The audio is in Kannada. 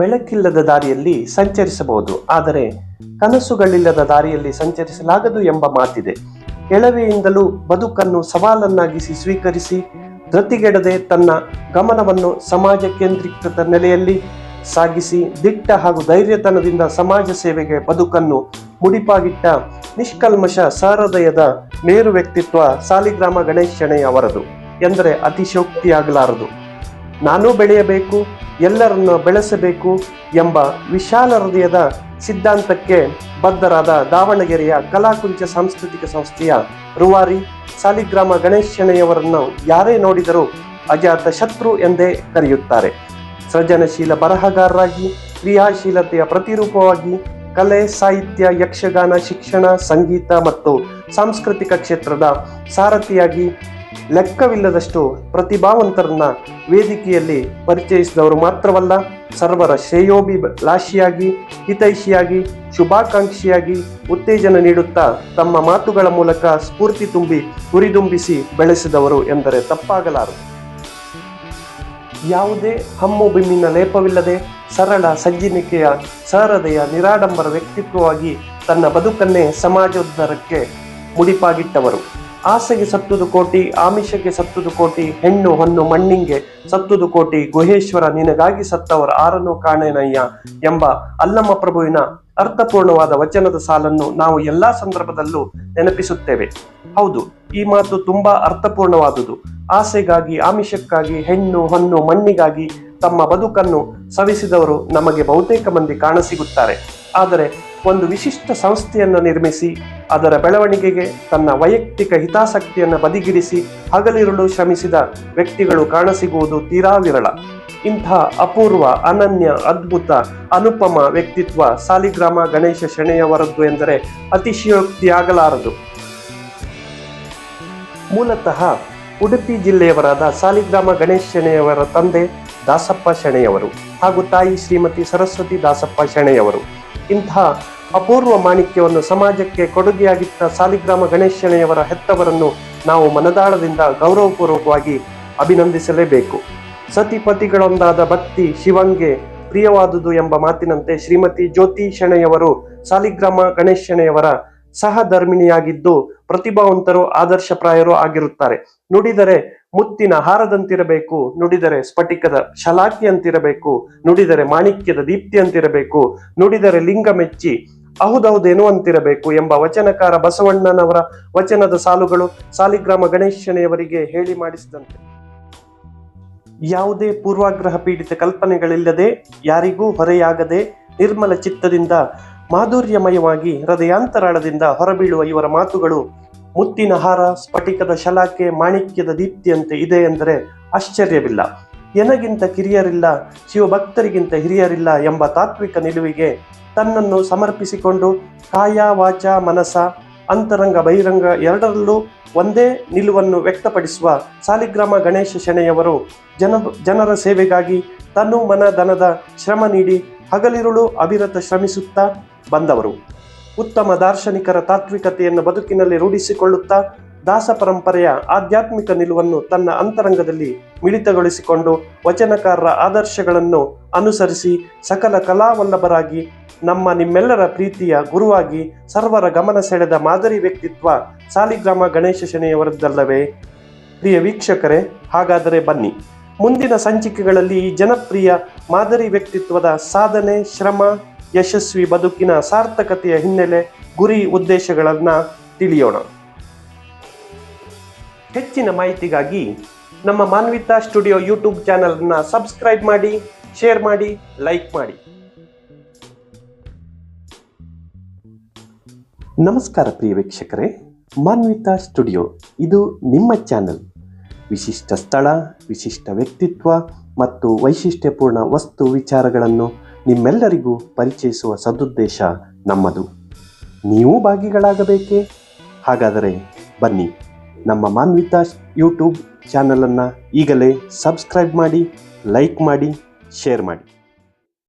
ಬೆಳಕಿಲ್ಲದ ದಾರಿಯಲ್ಲಿ ಸಂಚರಿಸಬಹುದು, ಆದರೆ ಕನಸುಗಳಿಲ್ಲದ ದಾರಿಯಲ್ಲಿ ಸಂಚರಿಸಲಾಗದು ಎಂಬ ಮಾತಿದೆ. ಎಳವೆಯಿಂದಲೂ ಬದುಕನ್ನು ಸವಾಲನ್ನಾಗಿಸಿ ಸ್ವೀಕರಿಸಿ ಧೃತಿಗೆಡದೆ ತನ್ನ ಗಮನವನ್ನು ಸಮಾಜ ಕೇಂದ್ರೀಕೃತ ನೆಲೆಯಲ್ಲಿ ಸಾಗಿಸಿ, ದಿಟ್ಟ ಹಾಗೂ ಧೈರ್ಯತನದಿಂದ ಸಮಾಜ ಸೇವೆಗೆ ಬದುಕನ್ನು ಮುಡಿಪಾಗಿಟ್ಟ ನಿಷ್ಕಲ್ಮಶ ಸಹೃದಯದ ಮೇರು ವ್ಯಕ್ತಿತ್ವ ಸಾಲಿಗ್ರಾಮ ಗಣೇಶ್ ಶೆಣೆಯವರದು ಎಂದರೆ ಅತಿಶೋಕ್ತಿಯಾಗಲಾರದು. ನಾನೂ ಬೆಳೆಯಬೇಕು, ಎಲ್ಲರನ್ನು ಬೆಳೆಸಬೇಕು ಎಂಬ ವಿಶಾಲ ಹೃದಯದ ಸಿದ್ಧಾಂತಕ್ಕೆ ಬದ್ಧರಾದ ದಾವಣಗೆರೆಯ ಕಲಾಕುಂಚ ಸಾಂಸ್ಕೃತಿಕ ಸಂಸ್ಥೆಯ ರೂವಾರಿ ಸಾಲಿಗ್ರಾಮ ಗಣೇಶ್ ಶೆಣೆಯವರನ್ನು ಯಾರೇ ನೋಡಿದರೂ ಅಜಾತ ಶತ್ರು ಎಂದೇ ಕರೆಯುತ್ತಾರೆ. ಸೃಜನಶೀಲ ಬರಹಗಾರರಾಗಿ, ಕ್ರಿಯಾಶೀಲತೆಯ ಪ್ರತಿರೂಪವಾಗಿ ಕಲೆ, ಸಾಹಿತ್ಯ, ಯಕ್ಷಗಾನ, ಶಿಕ್ಷಣ, ಸಂಗೀತ ಮತ್ತು ಸಾಂಸ್ಕೃತಿಕ ಕ್ಷೇತ್ರದ ಸಾರಥಿಯಾಗಿ ಲೆಕ್ಕವಿಲ್ಲದಷ್ಟು ಪ್ರತಿಭಾವಂತರನ್ನ ವೇದಿಕೆಯಲ್ಲಿ ಪರಿಚಯಿಸಿದವರು ಮಾತ್ರವಲ್ಲ, ಸರ್ವರ ಶ್ರೇಯೋಭಿಲಾಷಿಯಾಗಿ, ಹಿತೈಷಿಯಾಗಿ, ಶುಭಾಕಾಂಕ್ಷಿಯಾಗಿ ಉತ್ತೇಜನ ನೀಡುತ್ತಾ ತಮ್ಮ ಮಾತುಗಳ ಮೂಲಕ ಸ್ಫೂರ್ತಿ ತುಂಬಿ ಹುರಿದುಂಬಿಸಿ ಬೆಳೆಸಿದವರು ಎಂದರೆ ತಪ್ಪಾಗಲಾರದು. ಯಾವುದೇ ಹಮ್ಮು ಬಿಮ್ಮಿನ ಲೇಪವಿಲ್ಲದೆ ಸರಳ ಸಜ್ಜಿನಿಕೆಯ ಸಹೃದಯ ನಿರಾಡಂಬರ ವ್ಯಕ್ತಿತ್ವವಾಗಿ ತನ್ನ ಬದುಕನ್ನೇ ಸಮಾಜೋದ್ಧಾರಕ್ಕೆ ಮುಡಿಪಾಗಿಟ್ಟವರು. ಆಸೆಗೆ ಸತ್ತುದು ಕೋಟಿ, ಆಮಿಷಕ್ಕೆ ಸತ್ತುದು ಕೋಟಿ, ಹೆಣ್ಣು ಹೊನ್ನು ಮಣ್ಣಿಂಗೆ ಸತ್ತುದು ಕೋಟಿ, ಗುಹೇಶ್ವರ ನಿನಗಾಗಿ ಸತ್ತವರ ಆರನ್ನು ಕಾಣೆನಯ್ಯ ಎಂಬ ಅಲ್ಲಮ್ಮ ಪ್ರಭುವಿನ ಅರ್ಥಪೂರ್ಣವಾದ ವಚನದ ಸಾಲನ್ನು ನಾವು ಎಲ್ಲಾ ಸಂದರ್ಭದಲ್ಲೂ ನೆನಪಿಸುತ್ತೇವೆ. ಹೌದು, ಈ ಮಾತು ತುಂಬಾ ಅರ್ಥಪೂರ್ಣವಾದುದು. ಆಸೆಗಾಗಿ, ಆಮಿಷಕ್ಕಾಗಿ, ಹೆಣ್ಣು ಹೊನ್ನು ಮಣ್ಣಿಗಾಗಿ ತಮ್ಮ ಬದುಕನ್ನು ಸವಿಸಿದವರು ನಮಗೆ ಬಹುತೇಕ ಮಂದಿ ಕಾಣಸಿಗುತ್ತಾರೆ. ಆದರೆ ಒಂದು ವಿಶಿಷ್ಟ ಸಂಸ್ಥೆಯನ್ನು ನಿರ್ಮಿಸಿ, ಅದರ ಬೆಳವಣಿಗೆಗೆ ತನ್ನ ವೈಯಕ್ತಿಕ ಹಿತಾಸಕ್ತಿಯನ್ನು ಬದಿಗಿರಿಸಿ ಹಗಲಿರುಳು ಶ್ರಮಿಸಿದ ವ್ಯಕ್ತಿಗಳು ಕಾಣಸಿಗುವುದು ತೀರಾ ವಿರಳ ಇಂಥ ಅಪೂರ್ವ, ಅನನ್ಯ, ಅದ್ಭುತ, ಅನುಪಮ ವ್ಯಕ್ತಿತ್ವ ಸಾಲಿಗ್ರಾಮ ಗಣೇಶ ಶೆಣೆಯವರದ್ದು ಎಂದರೆ ಅತಿಶಯೋಕ್ತಿಯಾಗಲಾರದು. ಮೂಲತಃ ಉಡುಪಿ ಜಿಲ್ಲೆಯವರಾದ ಸಾಲಿಗ್ರಾಮ ಗಣೇಶ ಶೆಣೆಯವರ ತಂದೆ ದಾಸಪ್ಪ ಶೆಣೆಯವರು ಹಾಗೂ ತಾಯಿ ಶ್ರೀಮತಿ ಸರಸ್ವತಿ ದಾಸಪ್ಪ ಶೆಣೆಯವರು. ಇಂಥ ಅಪೂರ್ವ ಮಾಣಿಕ್ಯವನ್ನು ಸಮಾಜಕ್ಕೆ ಕೊಡುಗೆಯಾಗಿತ್ತ ಸಾಲಿಗ್ರಾಮ ಗಣೇಶ್ ಹೆತ್ತವರನ್ನು ನಾವು ಮನದಾಳದಿಂದ ಗೌರವಪೂರ್ವಕವಾಗಿ ಅಭಿನಂದಿಸಲೇಬೇಕು. ಸತಿಪತಿಗಳೊಂದಾದ ಭಕ್ತಿ ಶಿವಂಗೆ ಪ್ರಿಯವಾದುದು ಎಂಬ ಮಾತಿನಂತೆ ಶ್ರೀಮತಿ ಜ್ಯೋತಿ ಶೆಣೆಯವರು ಸಾಲಿಗ್ರಾಮ ಗಣೇಶ್ ಸಹಧರ್ಮಿಣಿಯಾಗಿದ್ದು ಪ್ರತಿಭಾವಂತರು, ಆದರ್ಶಪ್ರಾಯರು ಆಗಿರುತ್ತಾರೆ. ನುಡಿದರೆ ಮುತ್ತಿನ ಹಾರದಂತಿರಬೇಕು, ನುಡಿದರೆ ಸ್ಫಟಿಕದ ಶಲಾಕಿಯಂತಿರಬೇಕು ನುಡಿದರೆ ಮಾಣಿಕ್ಯದ ದೀಪ್ತಿಯಂತಿರಬೇಕು ನುಡಿದರೆ ಲಿಂಗ ಮೆಚ್ಚಿ ಅಹುದೌದೆನ್ನುವಂತಿರಬೇಕು ಎಂಬ ವಚನಕಾರ ಬಸವಣ್ಣನವರ ವಚನದ ಸಾಲುಗಳು ಸಾಲಿಗ್ರಾಮ ಗಣೇಶನೆಯವರಿಗೆ ಹೇಳಿ ಮಾಡಿಸಿದಂತೆ. ಯಾವುದೇ ಪೂರ್ವಾಗ್ರಹ ಪೀಡಿತ ಕಲ್ಪನೆಗಳಿಲ್ಲದೆ, ಯಾರಿಗೂ ಹೊರೆಯಾಗದೆ, ನಿರ್ಮಲ ಚಿತ್ತದಿಂದ ಮಾಧುರ್ಯಮಯವಾಗಿ ಹೃದಯಾಂತರಾಳದಿಂದ ಹೊರಬೀಳುವ ಇವರ ಮಾತುಗಳು ಮುತ್ತಿನ ಹಾರ, ಸ್ಫಟಿಕದ ಶಲಾಕೆ, ಮಾಣಿಕ್ಯದ ದೀಪ್ತಿಯಂತೆ ಇದೆ ಎಂದರೆ ಆಶ್ಚರ್ಯವಿಲ್ಲ. ಎನಗಿಂತ ಕಿರಿಯರಿಲ್ಲ, ಶಿವಭಕ್ತರಿಗಿಂತ ಹಿರಿಯರಿಲ್ಲ ಎಂಬ ತಾತ್ವಿಕ ನಿಲುವಿಗೆ ತನ್ನನ್ನು ಸಮರ್ಪಿಸಿಕೊಂಡು ಕಾಯ, ವಾಚ, ಮನಸ, ಅಂತರಂಗ, ಬಹಿರಂಗ ಎರಡರಲ್ಲೂ ಒಂದೇ ನಿಲುವನ್ನು ವ್ಯಕ್ತಪಡಿಸುವ ಸಾಲಿಗ್ರಾಮ ಗಣೇಶ ಶೆಣೆಯವರು ಜನ, ಜನರ ಸೇವೆಗಾಗಿ ತನು ಮನ, ಧನದ ಶ್ರಮ ನೀಡಿ ಹಗಲಿರುಳು ಅವಿರತ ಶ್ರಮಿಸುತ್ತಾ ಬಂದವರು. ಉತ್ತಮ ದಾರ್ಶನಿಕರ ತಾತ್ವಿಕತೆಯನ್ನು ಬದುಕಿನಲ್ಲಿ ರೂಢಿಸಿಕೊಳ್ಳುತ್ತಾ ದಾಸ ಪರಂಪರೆಯ ಆಧ್ಯಾತ್ಮಿಕ ನಿಲುವನ್ನು ತನ್ನ ಅಂತರಂಗದಲ್ಲಿ ಮಿಳಿತಗೊಳಿಸಿಕೊಂಡು ವಚನಕಾರರ ಆದರ್ಶಗಳನ್ನು ಅನುಸರಿಸಿ ಸಕಲ ಕಲಾವಲ್ಲಭರಾಗಿ ನಮ್ಮ ನಿಮ್ಮೆಲ್ಲರ ಪ್ರೀತಿಯ ಗುರುವಾಗಿ ಸರ್ವರ ಗಮನ ಸೆಳೆದ ಮಾದರಿ ವ್ಯಕ್ತಿತ್ವ ಸಾಲಿಗ್ರಾಮ ಗಣೇಶ ಶನಿಯವರದ್ದಲ್ಲವೇ? ಪ್ರಿಯ ವೀಕ್ಷಕರೇ, ಹಾಗಾದರೆ ಬನ್ನಿ. ಮುಂದಿನ ಸಂಚಿಕೆಗಳಲ್ಲಿ ಈ ಜನಪ್ರಿಯ ಮಾದರಿ ವ್ಯಕ್ತಿತ್ವದ ಸಾಧನೆ, ಶ್ರಮ ಯಶಸ್ವಿ ಬದುಕಿನ ಸಾರ್ಥಕತೆಯ ಹಿನ್ನೆಲೆ ಗುರಿ ಉದ್ದೇಶಗಳನ್ನು ತಿಳಿಯೋಣ. ಹೆಚ್ಚಿನ ಮಾಹಿತಿಗಾಗಿ ನಮ್ಮ ಮಾನ್ವಿತಾ ಸ್ಟುಡಿಯೋ ಯೂಟ್ಯೂಬ್ ಚಾನಲನ್ನು ಸಬ್ಸ್ಕ್ರೈಬ್ ಮಾಡಿ, ಶೇರ್ ಮಾಡಿ, ಲೈಕ್ ಮಾಡಿ. ನಮಸ್ಕಾರ ಪ್ರಿಯ ವೀಕ್ಷಕರೇ, ಮಾನ್ವಿತಾ ಸ್ಟುಡಿಯೋ ಇದು ನಿಮ್ಮ ಚಾನಲ್. ವಿಶಿಷ್ಟ ಸ್ಥಳ, ವಿಶಿಷ್ಟ ವ್ಯಕ್ತಿತ್ವ ಮತ್ತು ವೈಶಿಷ್ಟ್ಯಪೂರ್ಣ ವಸ್ತು ವಿಚಾರಗಳನ್ನು ನಿಮ್ಮೆಲ್ಲರಿಗೂ ಪರಿಚಯಿಸುವ ಸದುದ್ದೇಶ ನಮ್ಮದು. ನೀವು ಭಾಗಿಗಳಾಗಬೇಕೇ? ಹಾಗಾದರೆ ಬನ್ನಿ, ನಮ್ಮ ಮಾನ್ವಿತಾ ಯೂಟ್ಯೂಬ್ ಚಾನಲನ್ನು ಈಗಲೇ ಸಬ್ಸ್ಕ್ರೈಬ್ ಮಾಡಿ, ಲೈಕ್ ಮಾಡಿ, ಶೇರ್ ಮಾಡಿ.